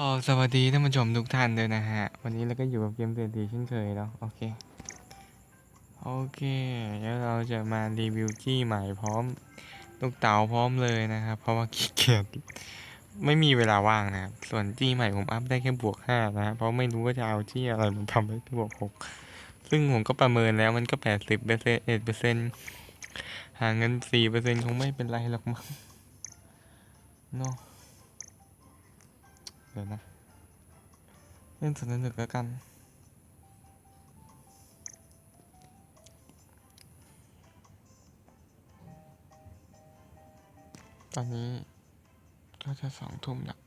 อ๋อสวัสดีท่านผู้ชมทุกท่านด้วยนะฮะ วันนี้เราก็อยู่กับเกมเศรษฐีเช่นเคยเนาะโอเค โอเคแล้วเราจะมารีวิวจี้ใหม่พร้อมลูกเต๋าพร้อมเลยนะครับ เพราะว่าขี้เกียจไม่มีเวลาว่างนะครับส่วนจี้ใหม่ผมอัพได้แค่บวกห้านะเพราะไม่รู้ว่าจะเอาจี้อะไรมาทำให้บวกหกซึ่งผมก็ประเมินแล้วมันก็แปดสิบเปอร์เซ็นต์เอ็ดเปอร์เซ็นต์หางเงินสี่เปอร์เซ็นต์คงไม่เป็นไรหรอกมั้งเนาะ เลยนะ เล่นสนุกนึกแล้วกันตอนนี้ก็จะสองทุ่มแล้ว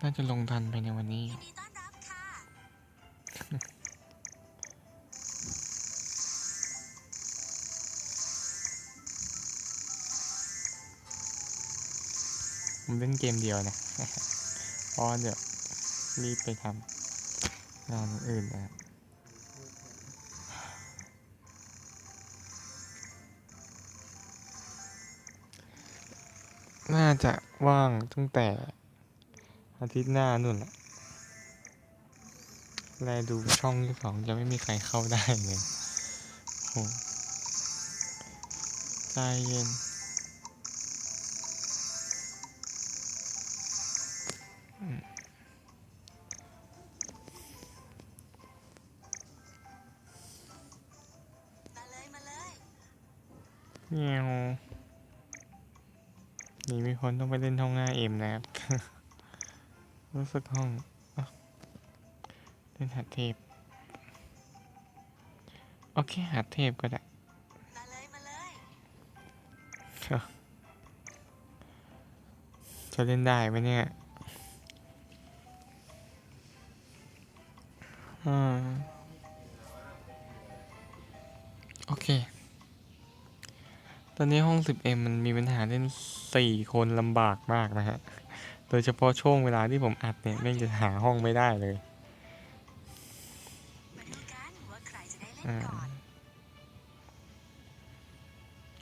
น่าจะลงทันไปในวันนี้ ผมเล่นเกมเดียวนะเพราะเดี๋ยวรีบไปทำงานอื่นนะครับน่าจะว่างตั้งแต่อาทิตย์หน้านู่นแหละแลดูช่องที่สองจะไม่มีใครเข้าได้เลยโหใจเย็น เงียวหนีมีคนต้องไปเล่นห้องหน้าเอ็มนะครับ รู้สึกห้องอะเล่นหัดเทพ โอเคหัดเทพก็ได้ มาเลย มาเลย จะเล่นได้ไหมเนี่ยอ่า ตอนนี้ห้อง 10M มันมีปัญหาเล่น 4 คนลำบากมากนะฮะ โดยเฉพาะช่วงเวลาที่ผมอัดเนี่ยแม่งจะหาห้องไม่ได้เลยมาดูกันว่าใครจะได้เล่นอ่าก่อน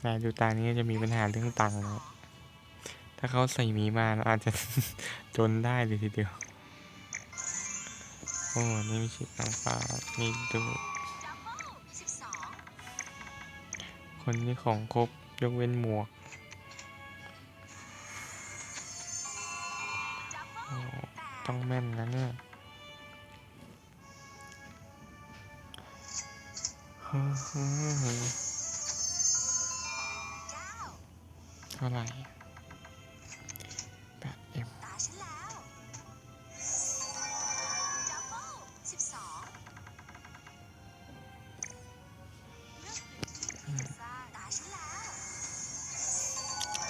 นายดูตานี้จะมีปัญหาเรื่องตังค์นะครับถ้าเขาใส่หมีมาเราอาจจะจนได้เลยทีเดียว โอ้ นี่มีชิปนางฟ้ามีดู คนนี้ของครบ ยกเว้นหมวกต้องแม่นนะเนี่ยอเฮ้อเฮ้อเก้าเท่าไหร่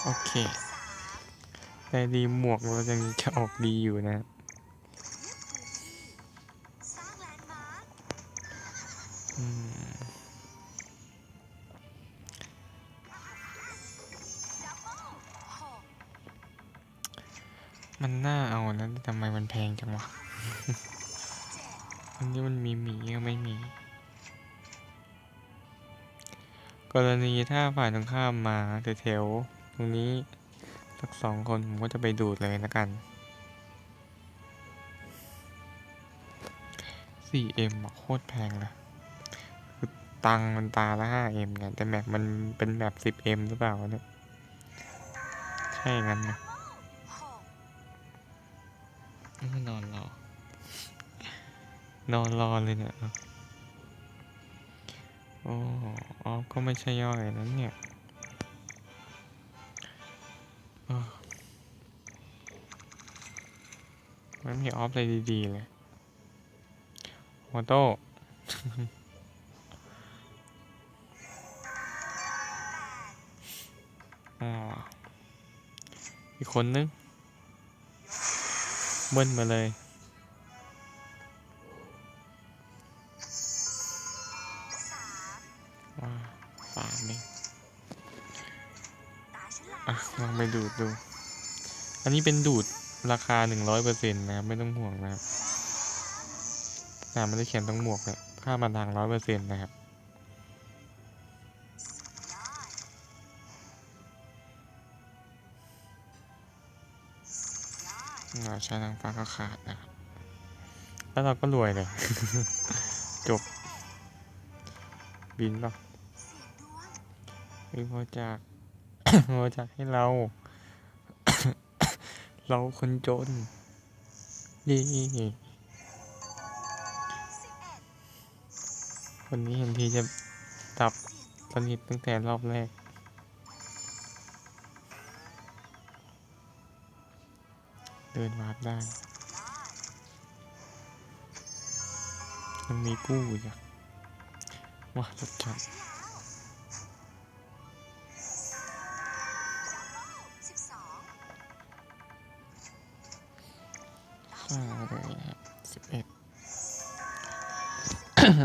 โอเค แต่ดีหมวกเรายังจะออกดีอยู่นะเลือกพื้นที่สร้างแลนด์มาร์คอืมดับมันน่าเอานะทำไมมันแพงจังวะ อันนี้มันมีหมีก็ไม่มี กรณีถ้าฝ่ายตรงข้ามมาแถวๆ รงนี้สักสองคนผมก็จะไปดูดเลยละกัน 4M อะโคตรแพงเลยคือตังค์มันตาละ 5M เนี่ยแต่แมปมันเป็นแมป 10M หรือเปล่าวะเนี่ย ใช่งั้นนะหกนี่ก็นอนรอ นอนรอเลยเนี่ย โอ้ออฟก็ไม่ใช่ย่อยนะเนี่ย ไม่มีออฟเลยดี ๆ เลยโอโต้อีกคนนึงเบิ้ลมาเลยสามว้าสาเองตาฉันแล้วอะลองไปดูดดู อันนี้เป็นดูด ราคาหนึ่งร้อยเปอร์เซ็นต์นะครับ ไม่ต้องห่วงนะครับอ่าไม่ได้เขียนต้องหมวกเลยค่ามาทางร้อยเปอร์เซ็นต์นะครับ เราใช้นางฟ้าก็ขาดนะครับ แล้วเราก็รวยเลย จบ บินปะเสียงมีพอจากพอจากให้เรา เราคนจนเย่สิบเอ็ดคนนี้เห็นทีจะดับสนิทตั้งแต่รอบแรก เดินวาร์ปได้ยอดมันมีกู้อีกอะว้าจัดจัด ใช่เลยนะครับสิบเอ็ด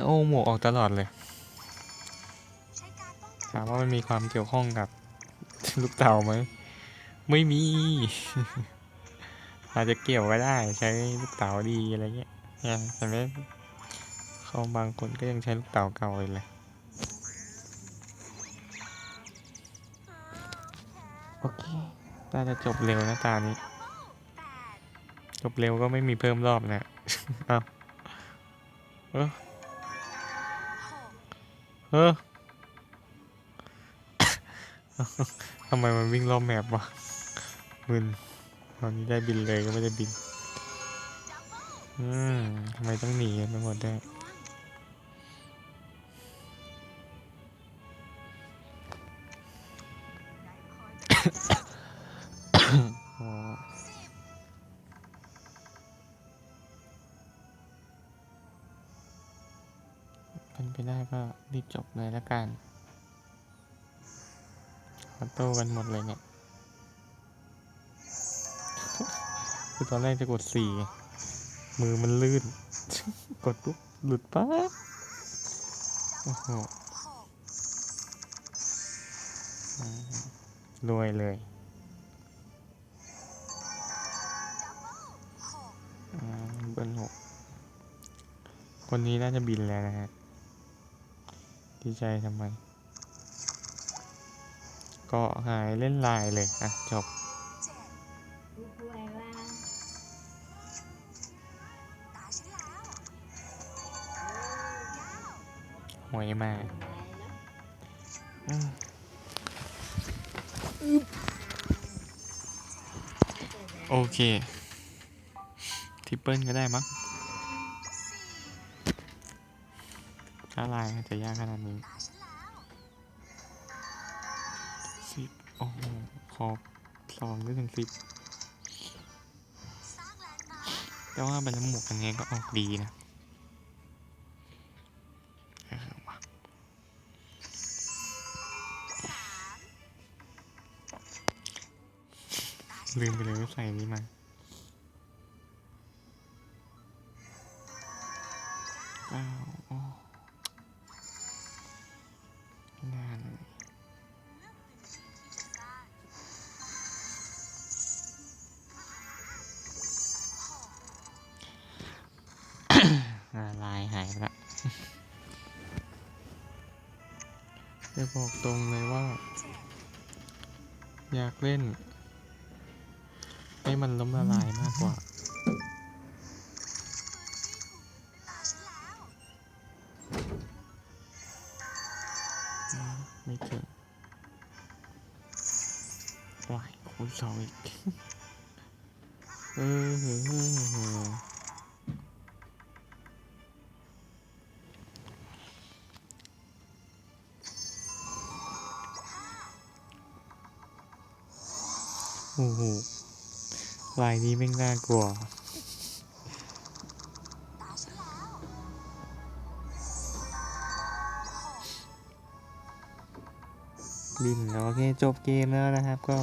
โอ้หมวกออกตลอดเลยใช้การป้องกันถามว่ามันมีความเกี่ยวข้องกับลูกเต่าไหม ไม่มี อาจจะเกี่ยวก็ได้ใช้ลูกเต่าดีอะไรเงี้ยเนี่ยแต่ไม่เขาบางคนก็ยังใช้ลูกเต่าเก่าอยู่เลยโอเคน่าจะจบเร็วนะตานี้แปดจ บเร็วก็ไม่มีเพิ่มรอบนะเอ้าเออเออทำไมมันวิ่งรอบแมปวะมึนตอนนี้ได้บินเลยก็ไม่ได้บิน อืมทำไมต้องหนีกันไปหมดได้ ไปได้ก็รีบจบเลยละกันออโต้กันหมดเลยเนี่ยคือตอนแรกจะกดสี่มือมันลื่น กดปุ๊บหลุดปั๊บโอ้โหรวยเลยเบิลหกอ่าเบิร์หกคนนี้น่าจะบินแล้วนะฮะ ดีใจทำไม ก็หายเล่นลน์เลย อะ จบหวยมาโอเค ทิปเปิลก็ได้มั้ง ถ้าไลน์จะยากขนาดนี้สิบโอ้โหขอสองได้ถึงสิบแต่ว่าใบละหมวกอันนี้ก็ออกดีนะลืมไปเลยว่าใส่นี้มาเก้าโอ้ จะบอกตรงเลยว่า อยากเล่น ให้มันล้มละลายมากกว่า ไม่ถึงวายคูณสองอีก เออเฮ้อเอเฮ้อ โอ้โหลายนี้ไม่งน่ากลัวบินแล้วโอเคจบเกมแล้วนะครับ ก็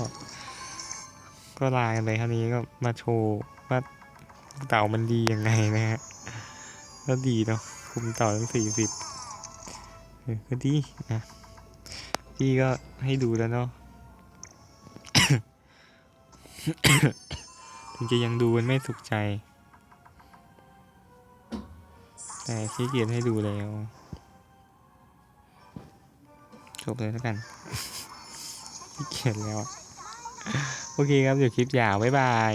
ก็ลากันไปเท่านี้ก็มาโชว์ว่าเต่ามันดียังไงนะฮะก็ดีเนาะคุมเต่าตั้งสี่สิบเออก็ดีนะพี่ก็ให้ดูแล้วเนาะ ถึงจะยังดูมันไม่สุขใจ แต่ขี้เกียจให้ดูแล้ว จบเลยแล้วกันขี้เกียจแล้ว โอเคครับเดี๋ยวคลิปยาว บ๊ายบาย